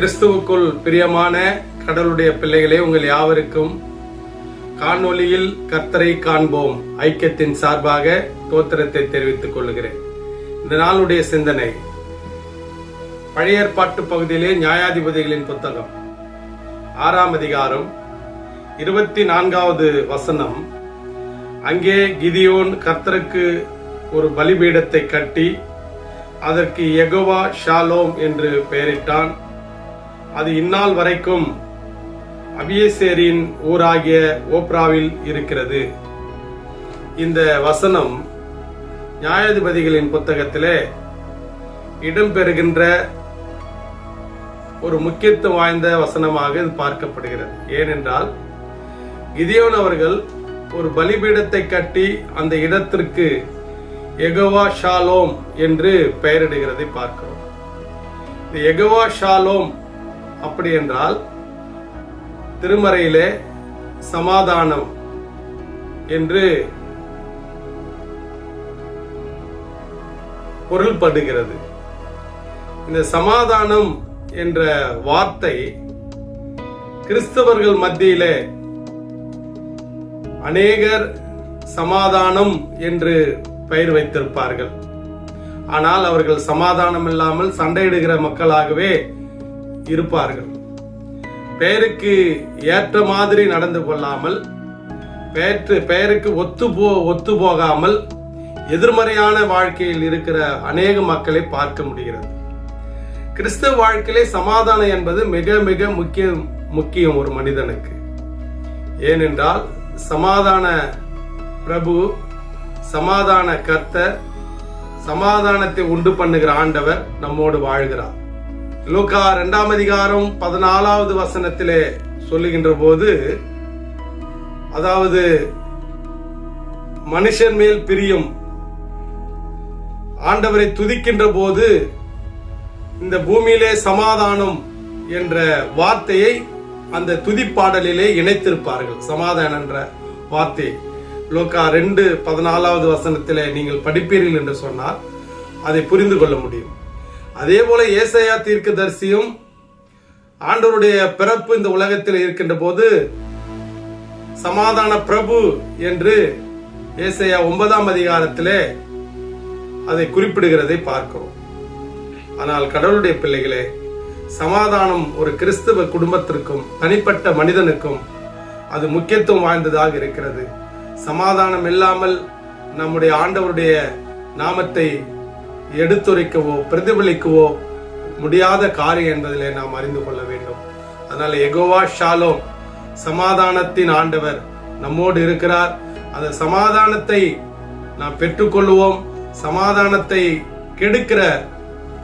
கிறிஸ்துவுக்குள் பிரியமான கடவுளுடைய பிள்ளைகளே உங்கள் யாவருக்கும் காணொலியில் கர்த்தரை காண்போம். ஐக்கியத்தின் சார்பாக தோத்திரத்தை தெரிவித்துக் கொள்கிறேன் இந்த நாளுடைய சிந்தனை பழைய ஏற்பாட்டு பகுதியிலே நியாயாதிபதிகளின் புத்தகம் ஆறாம் அதிகாரம் இருபத்தி நான்காவது வசனம். அங்கே கிதியோன் கர்த்தருக்கு ஒரு பலிபீடத்தை கட்டி அதற்கு எகோவா ஷாலோம் என்று பெயரிட்டான். அது இந்நாள் வரைக்கும் அபியசேரின் ஊராகிய ஓப்ராவில் இருக்கிறது. இந்த வசனம் நியாயாதிபதிகளின் புத்தகத்திலே இடம்பெறுகின்ற ஒரு முக்கியத்துவம் வாய்ந்த வசனமாக இது பார்க்கப்படுகிறது. ஏனென்றால் கிதியோன் அவர்கள் ஒரு பலிபீடத்தை கட்டி அந்த இடத்திற்கு எகவா ஷாலோம் என்று பெயரிடுகிறதை பார்க்கிறோம். இந்த எகவா ஷாலோம் அப்படி என்றால் திருமறையிலே சமாதானம் என்று பொருள்படுகிறது. இந்த சமாதானம் என்ற வார்த்தை கிறிஸ்தவர்கள் மத்தியிலே அநேகர் சமாதானம் என்று பெயர் வைத்திருப்பார்கள். ஆனால் அவர்கள் சமாதானம் இல்லாமல் சண்டையிடுகிற மக்களாகவே இருப்பார்கள். பெயருக்கு ஏற்ற மாதிரி நடந்து கொள்ளாமல் பெயற்று பெயருக்கு ஒத்து போ ஒத்து போகாமல் எதிர்மறையான வாழ்க்கையில் இருக்கிற அநேக மக்களை பார்க்க முடிகிறது. கிறிஸ்தவ வாழ்க்கையிலே சமாதானம் என்பது மிக மிக முக்கியம் முக்கியம் ஒரு மனிதனுக்கு. ஏனென்றால் சமாதான பிரபு சமாதான கர்த்தர் சமாதானத்தை உண்டு பண்ணுகிற ஆண்டவர் நம்மோடு வாழ்கிறார். லூக்கா இரண்டாம் அதிகாரம் பதினாலாவது வசனத்திலே சொல்லுகின்ற போது அதாவது மனுஷன் மேல் பிரியம். ஆண்டவரை துதிக்கின்ற போது இந்த பூமியிலே சமாதானம் என்ற வார்த்தையை அந்த துதிப்பாடலிலே இணைத்திருப்பார்கள். சமாதானம் என்ற வார்த்தை. லோக்கா ரெண்டு பதினாலாவது வசனத்திலே நீங்கள் படிப்பீர்கள் என்று சொன்னால் அதை புரிந்து கொள்ள முடியும். அதே போல ஏசையா தீர்க்கதரிசியும் ஆண்டவருடைய பிறப்பு இந்த உலகத்தில் இருக்கின்ற போது சமாதான பிரபு என்று ஏசையா ஒன்பதாம் அதிகாரத்திலே அதை குறிப்பிடுகிறதை பார்க்கிறோம். ஆனால் கடவுளுடைய பிள்ளைகளே சமாதானம் ஒரு கிறிஸ்துவ குடும்பத்திற்கும் தனிப்பட்ட மனிதனுக்கும் அது முக்கியத்துவம் வாய்ந்ததாக இருக்கிறது. சமாதானம் இல்லாமல் நம்முடைய ஆண்டவருடைய நாமத்தை எடுத்துரைக்கவோ பிரதிபலிக்கவோ முடியாத காரியம் என்பதிலே நாம் அறிந்து கொள்ள வேண்டும். அதனால் எகோவா ஷாலோம் சமாதானத்தின் ஆண்டவர் நம்மோடு இருக்கிறார். அந்த சமாதானத்தை நாம் பெற்றுக்கொள்வோம் சமாதானத்தை கெடுக்கிற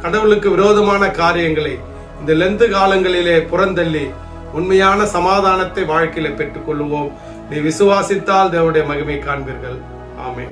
கடவுளுக்கு விரோதமான காரியங்களை இந்த லெந்து காலங்களிலே புறந்தள்ளி உண்மையான சமாதானத்தை வாழ்க்கையில பெற்றுக்கொள்வோம் நீ விசுவாசித்தால் தேவனுடைய மகிமை காண்பீர்கள். ஆமே